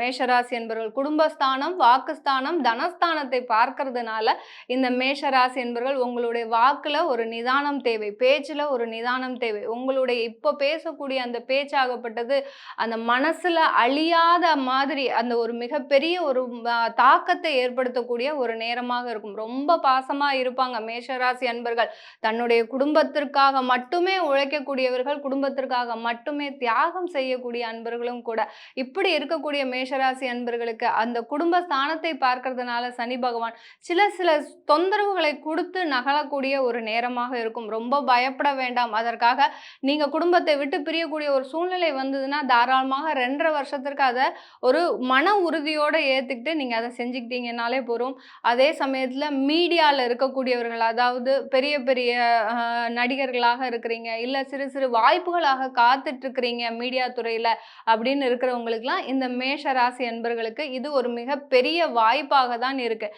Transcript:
மேஷராசி என்பவர்கள் குடும்பஸ்தானம் வாக்குஸ்தானம் தனஸ்தானத்தை பார்க்கறதுனால இந்த மேஷராசி என்பவர்கள் உங்களுடைய வாக்குல ஒரு நிதானம் தேவை பேச்சுல ஒரு நிதானம் தேவை. உங்களுடைய இப்போ பேசக்கூடிய அந்த பேச்சாகப்பட்டது அந்த மனசுல அழியாத மாதிரி அந்த ஒரு மிகப்பெரிய ஒரு தாக்கத்தை ஏற்படுத்தக்கூடிய ஒரு நேரமாக இருக்கும். ரொம்ப பாசமா இருப்பாங்க மேஷராசி அன்பர்கள். தன்னுடைய குடும்பத்திற்காக மட்டுமே உழைக்கக்கூடியவர்கள் குடும்பத்திற்காக மட்டுமே தியாகம் செய்யக்கூடிய அன்பர்களும் கூட இப்படி இருக்கக்கூடிய மேஷ மேஷராசி அன்பர்களுக்கு அந்த குடும்ப ஸ்தானத்தை பார்க்கறதுனால சனி பகவான் சில சில தொந்தரவுகளை கொடுத்து நகலக்கூடிய ஒரு நேரமாக இருக்கும். ரொம்ப பயப்பட வேண்டாம். அதற்காக நீங்க குடும்பத்தை விட்டு பிரியக்கூடிய ஒரு சூழ்நிலை வந்ததுன்னா தாராளமாக ரெண்டரை வருஷத்திற்கு அதை ஒரு மன உறுதியோட ஏத்துக்கிட்டு நீங்க அதை செஞ்சுக்கிட்டீங்கனாலே போதும். அதே சமயத்துல மீடியால இருக்கக்கூடியவர்கள் அதாவது பெரிய பெரிய நடிகர்களாக இருக்கிறீங்க இல்ல சிறு சிறு வாய்ப்புகளாக காத்துட்டு இருக்கிறீங்க மீடியா துறையில அப்படின்னு இருக்கிறவங்களுக்குலாம் இந்த மேஷ ராசி அன்பர்களுக்கு இது ஒரு மிகப்பெரிய வாய்ப்பாக தான் இருக்கு.